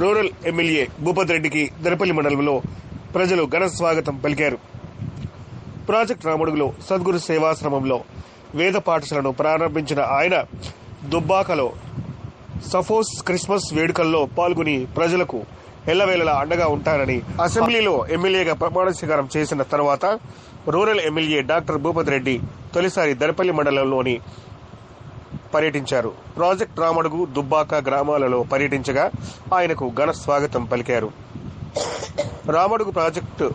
Rural MLA Bhupathi రెడ్డికి దరపల్లి మండలంలో ప్రజలు ఘన స్వాగతం పలికారు. ప్రాజెక్ట్ రాముడుగులో సద్గురు సేవాశ్రమంలో వేద పాఠశాలను ప్రారంభించిన ఆయన దుబ్బాకలో సఫోస్ క్రిస్మస్ వేడుకల్లో పాల్గొని ప్రజలకు ఎల్లవేళలా అండగా ఉంటారని అసెంబ్లీలో ఎమ్మెల్యేగా ప్రమాణ స్వీకారం చేసిన తర్వాత rural MLA doctor Bhupathi Reddy తొలిసారి దరపల్లి మండలంలోని పర్యటించారు. ప్రాజెక్ట్ రామడుగు దుబ్బాక గ్రామాలలో పర్యటించగా ఆయనకు ఘన స్వాగతం పలికారు. రామడుగు ప్రాజెక్టు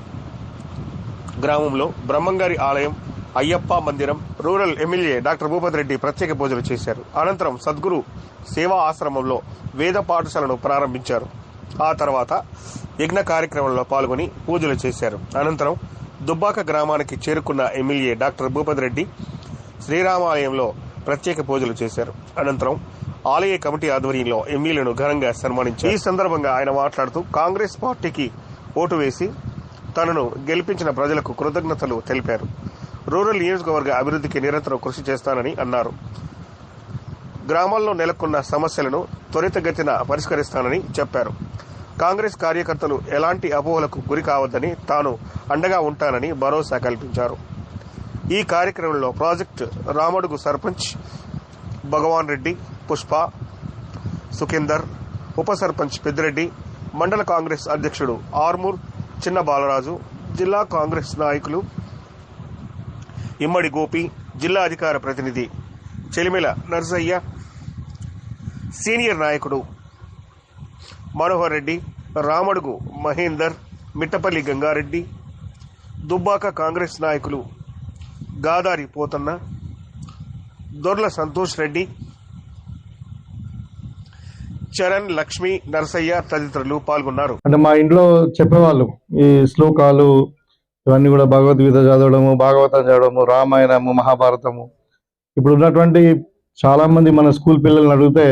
గ్రామంలో బ్రహ్మంగారి ఆలయం అయ్యప్ప మందిరం rural MLA doctor Bhupathi Reddy ప్రత్యేక పూజలు చేశారు. అనంతరం సద్గురు సేవా ఆశ్రమంలో వేద పాఠశాలను ప్రారంభించారు. ఆ తర్వాత యజ్ఞ కార్యక్రమంలో పాల్గొని పూజలు చేశారు. అనంతరం దుబ్బాక గ్రామానికి చేరుకున్న ఎమ్మెల్యే డాక్టర్ భూపతి రెడ్డి శ్రీరామాలయంలో ప్రత్యేక పూజలు చేశారు. అనంతరం ఆలయ కమిటీ ఆధ్వర్యంలో ఎమ్మెల్యేను ఘనంగా సన్మానించారు. ఈ సందర్భంగా ఆయన మాట్లాడుతూ కాంగ్రెస్ పార్టీకి ఓటు వేసి తనను గెలిపించిన ప్రజలకు కృతజ్ఞతలు తెలిపారు. రూరల్ నియోజకవర్గ అభివృద్ధికి నిరంతరం కృషి చేస్తానని అన్నారు. గ్రామాల్లో నెలకొన్న సమస్యలను త్వరితగతిన పరిష్కరిస్తానని చెప్పారు. కాంగ్రెస్ కార్యకర్తలు ఎలాంటి అపోహలకు గురి కావద్దని తాను అండగా ఉంటానని భరోసా కల్పించారు. ఈ కార్యక్రమంలో ప్రాజెక్ట్ రామడుగు సర్పంచ్ భగవాన్ రెడ్డి పుష్ప సుఖేందర్ ఉప సర్పంచ్ పెద్దిరెడ్డి మండల కాంగ్రెస్ అధ్యక్షుడు ఆర్మూర్ చిన్న బాలరాజు జిల్లా కాంగ్రెస్ నాయకులు ఇమ్మడి గోపి జిల్లా అధికార ప్రతినిధి చెలిమెల నర్సయ్య సీనియర్ నాయకుడు మనోహర్ రెడ్డి రామడుగు మహేందర్ మిట్టపల్లి గంగారెడ్డి దుబ్బాక కాంగ్రెస్ నాయకులు గాదారి పోతన్న దొర్ల సంతోష్ రెడ్డి చరణ్ లక్ష్మి నరసయ్య తదితరులు పాల్గొన్నారు. అంటే మా ఇంట్లో చెప్పేవాళ్ళు ఈ శ్లోకాలు ఇవన్నీ కూడా భగవద్గీత చదవడము భాగవతం చదవడము రామాయణము మహాభారతము. ఇప్పుడు ఉన్నటువంటి చాలా మంది మన స్కూల్ పిల్లల్ని అడిగితే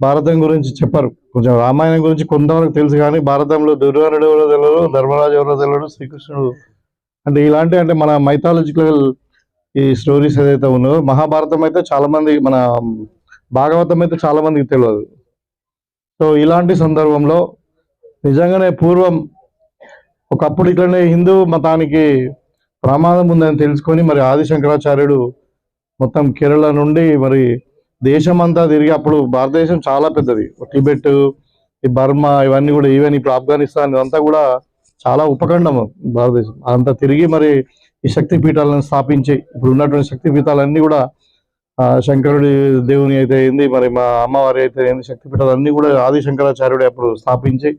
భారతం గురించి చెప్పరు. కొంచెం రామాయణం గురించి కొంతవరకు తెలుసు కానీ భారతంలో దుర్యోధనుడు ఎవరో తెలియదు ధర్మరాజు ఎవరో తెలియదు శ్రీకృష్ణుడు. అంటే ఇలాంటి అంటే మన మైథాలజికల్ ఈ స్టోరీస్ ఏదైతే ఉన్నాయో మహాభారతం అయితే చాలా మంది మన భాగవతం అయితే చాలా మందికి తెలియదు. సో ఇలాంటి సందర్భంలో నిజంగానే పూర్వం ఒకప్పుడు ఇట్లనే హిందూ మతానికి ప్రమాదం ఉందని తెలుసుకొని మరి ఆది శంకరాచార్యుడు మొత్తం కేరళ నుండి మరి దేశమంతా తిరిగి అప్పుడు భారతదేశం చాలా పెద్దది. టిబెట్ ఈ బర్మా ఇవన్నీ కూడా ఈవెన్ ఇప్పుడు ఆఫ్ఘనిస్తాన్ ఇదంతా కూడా చాలా ఉపఖండం భారతదేశం. అంతా తిరిగి మరి ఈ శక్తి పీఠాలను స్థాపించి ఇప్పుడు ఉన్నటువంటి శక్తి పీఠాలన్నీ కూడా ఆ, శంకరుడి దేవుని అయితే ఏంది మరి మా అమ్మవారి అయితే ఏంది శక్తి పీఠాలన్నీ కూడా ఆది శంకరాచార్యుడు అప్పుడు స్థాపించి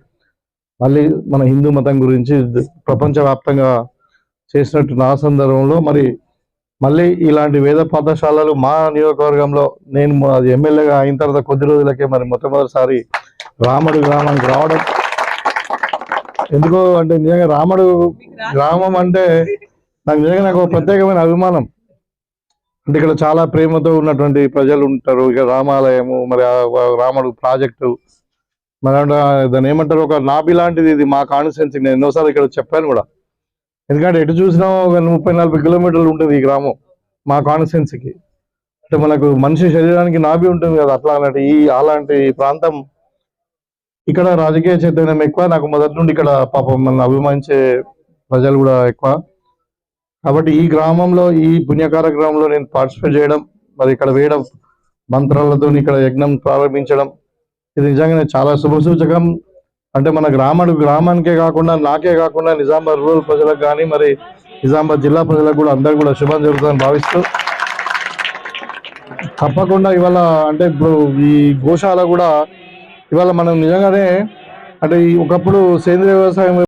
మళ్ళీ మన హిందూ మతం గురించి ప్రపంచవ్యాప్తంగా చేసినట్టు నా సందర్భంలో మరి మళ్ళీ ఇలాంటి వేద పాఠశాలలు మా నియోజకవర్గంలో నేను అది ఎమ్మెల్యేగా అయిన తర్వాత కొద్ది రోజులకే మరి మొట్టమొదటిసారి రాముడు గ్రామానికి రావడం. ఎందుకో అంటే నిజంగా రాముడు గ్రామం అంటే నాకు నిజంగా నాకు ఒక ప్రత్యేకమైన అభిమానం. అంటే ఇక్కడ చాలా ప్రేమతో ఉన్నటువంటి ప్రజలు ఉంటారు. ఇక రామాలయము మరి రాముడు ప్రాజెక్టు. మరి దాన్ని ఏమంటారు? ఒక నాభి లాంటిది ఇది మా కాన్స్టిట్యున్సీ నేను ఎన్నోసార్లు ఇక్కడ చెప్పాను కూడా. ఎందుకంటే ఎటు చూసినా ఒక ముప్పై నలభై కిలోమీటర్లు ఉంటుంది ఈ గ్రామం మా కాన్స్టిట్యున్సీకి అంటే మనకు మనిషి శరీరానికి నాభి ఉంటుంది కదా అట్లా అలాంటి ఈ అలాంటి ప్రాంతం. ఇక్కడ రాజకీయ చైతన్యం ఎక్కువ. నాకు మొదటి నుండి ఇక్కడ పాపం మన అభిమానించే ప్రజలు కూడా ఎక్కువ. కాబట్టి ఈ గ్రామంలో ఈ పుణ్య కార్యక్రమంలో నేను పార్టిసిపేట్ చేయడం మరి ఇక్కడ వేయడం మంత్రాలతో ఇక్కడ యజ్ఞం ప్రారంభించడం ఇది నిజంగానే చాలా శుభసూచకం. అంటే మన గ్రామాడు గ్రామానికే కాకుండా నాకే కాకుండా నిజామాబాద్ రూరల్ ప్రజలకు కానీ మరి నిజామాబాద్ జిల్లా ప్రజలకు కూడా అందరికీ కూడా శుభం జరుగుతుందని భావిస్తూ తప్పకుండా ఇవాళ అంటే ఇప్పుడు ఈ గోశాల కూడా ఇవాళ మనం నిజంగానే అంటే ఒకప్పుడు సేంద్రియ వ్యవసాయం